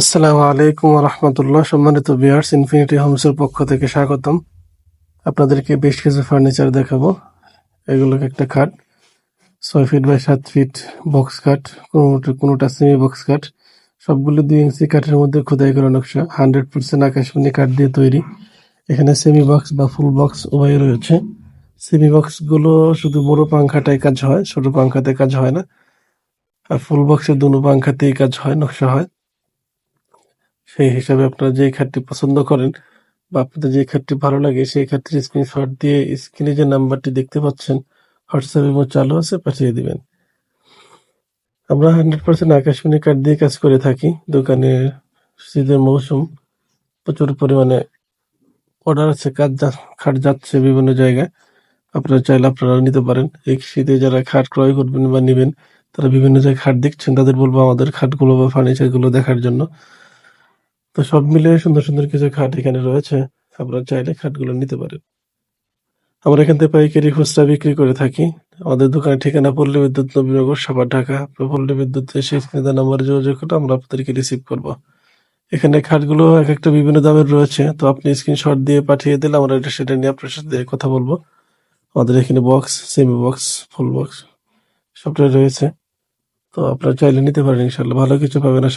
আসসালামু আলাইকুম রহমতুল্লাহ সম্মানিত বিয়ার্স ইনফিনিটি হোমসের পক্ষ থেকে স্বাগতম। আপনাদেরকে বেশ কিছু ফার্নিচার দেখাবো। এগুলো একটা খাট, ছয় ফিট বাই সাত ফিট বক্স কাঠ কোনোটা কোনোটা সেমি বক্স কাঠ সবগুলো দুই ইঞ্চি কাঠের মধ্যে খোদাই করা নকশা। হান্ড্রেড পার্সেন্ট আকাশমণি কাঠ দিয়ে তৈরি। এখানে সেমি বক্স বা ফুল বক্স উভয় রয়েছে। সেমি বক্সগুলো শুধু বড় পাংখাটাই কাজ হয়, ছোট পাংখাতে কাজ হয় না। আর ফুল বক্সের দুনো পাংখাতেই কাজ হয়, নকশা হয়। সেই হিসাবে আপনারা যে খাটটি পছন্দ করেন বা আপনাদের যে খাটটি ভালো লাগে, সেই খাটটির স্ক্রিনশট দিয়ে স্ক্রিনে যে নাম্বারটি দেখতে পাচ্ছেন হোয়াটসঅ্যাপ এবং চালু আছে, পাঠিয়ে দিবেন। আমরা হান্ড্রেড পার্সেন্ট আকাশমণি কাঠ দিয়ে কাজ করে থাকি। দোকানে শীতের মৌসুম, প্রচুর পরিমাণে অর্ডার আছে কাজ খাট যাচ্ছে বিভিন্ন জায়গায়। আপনারা চাইলে আপনারা নিতে পারেন। এই শীতে যারা খাট ক্রয় করবেন বা নেবেন, তারা বিভিন্ন জায়গায় খাট দেখছেন, তাদের বলব আমাদের খাটগুলো বা ফার্নিচারগুলো দেখার জন্য। তো সব মিলে সুন্দর সুন্দর কিছু খাট এখানে রয়েছে। আপনারা চাইলে খাটগুলো নিতে পারেন। আমরা এখান থেকে পাইকারি খুচরা বিক্রি করে থাকি। আমাদের দোকানের ঠিকানা পল্লী বিদ্যুৎ নবীনগর, সাভার ঢাকা। পল্লী বিদ্যুৎ এসে স্ক্রিনে নাম্বারে যোগাযোগ করে আমরা আপনাদেরকে রিসিভ করব। এখানে খাটগুলো এক একটা বিভিন্ন দামের রয়েছে। তো আপনি স্ক্রিনশট দিয়ে পাঠিয়ে দিলে আমরা এটা সেটা নিয়ে আপনার সাথে কথা বলব। আমাদের এখানে box semi box full box সবটাই রয়েছে। তো আপনারা চাইলে নিতে পারেন ইনশাল্লাহ ভালো কিছু পাবেন আশা